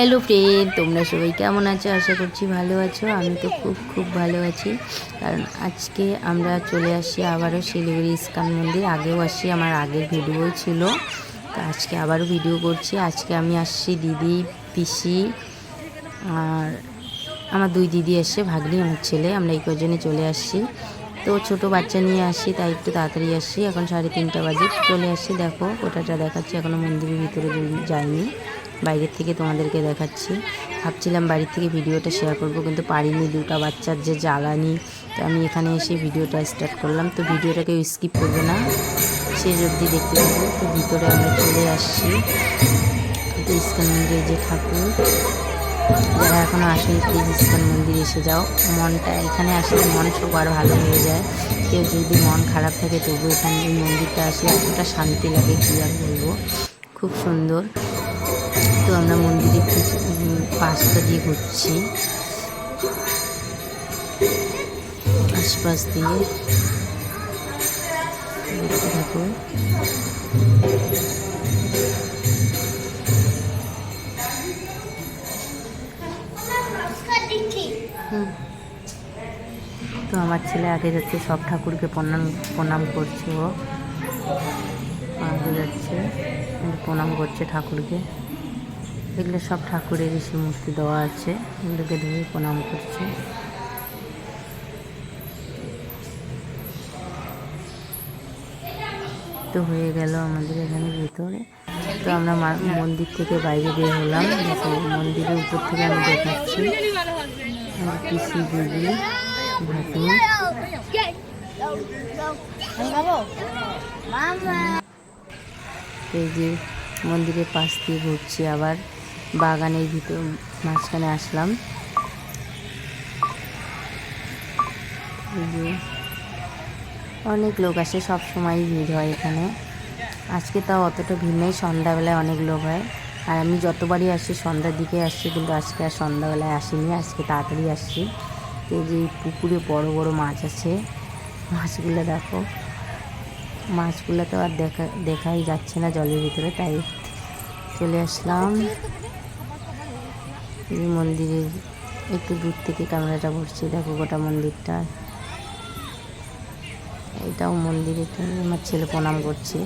Hello friend তোমরা সবাই কেমন আছো? আশা করছি ভালো আছো। আমি তো খুব খুব ভালো আছি। কারণ আজকে আমরা চলে আসি আবারও শিলিগুড়ি ইস্কান মন্দির। আগেও আসি, আমার আগের ভিডিও ছিল। তো আজকে আবারও ভিডিও করছি। আজকে আমি আসছি দিদি, পিসি আর আমার দুই দিদি এসছে ভাগ্নি, আমার ছেলে। আমরা এই কজনে চলে আসছি। তো ছোট বাচ্চা নিয়ে আসি, তাই একটু তাড়াতাড়ি আসছি। এখন সাড়ে তিনটা বাজে। চলে আসছি দেখো ওটাটা দেখাচ্ছি। এখনও মন্দিরের ভিতরে যাইনি। বাইরের থেকে তোমাদেরকে দেখাচ্ছি। ভাবছিলাম বাড়ির থেকে ভিডিওটা শেয়ার করব, কিন্তু পারিনি। দুটা বাচ্চার যে জ্বালানি, তো আমি এখানে এসে ভিডিওটা স্টার্ট করলাম। তো ভিডিওটাকে স্কিপ করবে না, শেষ অবধি দেখতে পাবো তো ভিতরে আমরা চলে আসছি। তো ইস্কন মন্দিরে যে ঠাকুর, যারা এখনও আসেনি প্লিজ ইস্কন মন্দির এসে যাও। মনটা, এখানে আসলে মন সব আরও ভালো হয়ে যায়। কেউ যদি মন খারাপ থাকে তবু এখানে মন্দিরটা আসলে এতটা শান্তি লাগে, কী আর বলব। খুব সুন্দর। তো আমরা মন্দিরের পাশটা দিয়ে ঘুরছি। আশপাশ দিয়ে হুম। তো আমার ছেলে আগে যাচ্ছে, সব ঠাকুরকে প্রণাম প্রণাম করছে ও। আগে যাচ্ছে, প্রণাম করছে ঠাকুরকে। এগুলো সব ঠাকুরের ঋষি মূর্তি দেওয়া আছে। এগুলোকে ধরে প্রণাম করছে। তো হয়ে গেল আমাদের এখানে ভিতরে। তো আমরা মন্দির থেকে বাইরে বের হলাম। দেখো, মন্দিরের উপর থেকে আমি দেখাচ্ছি। পিসি দিদি ভাতি এই যে মন্দিরের পাশ দিয়ে ঘুরছি আবার। বাগানের ভিতর মাঝখানে আসলাম। অনেক লোক আসে, সব সময় ভিড় হয় এখানে। আজকে তাও অতটা ভিড় নেই, সন্ধ্যাবেলায় অনেক লোক হয়। আর আমি যতবারই আসি, সন্ধ্যার দিকে আসছি, কিন্তু আজকে আর সন্ধ্যাবেলায় আসিনি, আজকে তাড়াতাড়ি আসছি। এই যে পুকুরে বড় বড় মাছ আছে। মাছগুলো দেখো, মাছগুলো তো আর দেখা, দেখাই যাচ্ছে না জলের ভিতরে, তাই চলে আসলাম। এই মন্দিরের একটু দূর থেকে ক্যামেরাটা করছি দেখো গোটা মন্দিরটা। এটাও মন্দিরে আমার ছেলে প্রণাম করছে।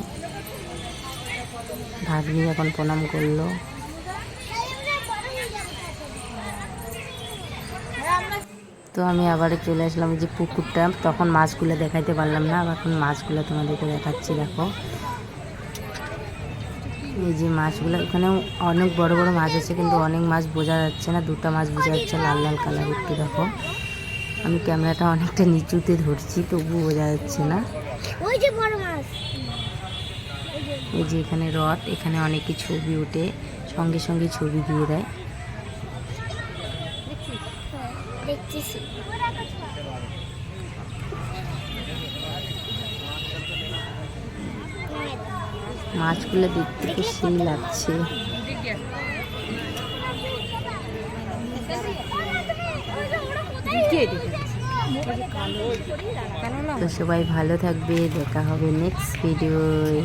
ভাগ্নি এখন প্রণাম করল। তো আমি আবারও চলে আসলাম যে পুকুরটা। তখন মাছগুলো দেখাইতে পারলাম না। আবার এখন মাছগুলো তোমাদেরকে দেখাচ্ছি, দেখো। এই যে মাছগুলো এখানে অনেক বড় বড় মাছ আছে কিন্তু অনেক মাছ বোঝা যাচ্ছে না দুটো মাছ বোঝা যাচ্ছে লাল লাল কালার একটু দেখো। আমি ক্যামেরাটা অনেকটা নিচুতে ধরছি তবু বোঝা যাচ্ছে না। ওই যে বড় মাছ। এই যে এখানে রথ এখানে অনেকে ছবি ওঠে সঙ্গে সঙ্গে ছবি দিয়ে দেয়। দেখতেছি মাছগুলো দেখতে খুব সেই লাগছে। তো সবাই ভালো থাকবে দেখা হবে নেক্সট ভিডিওয়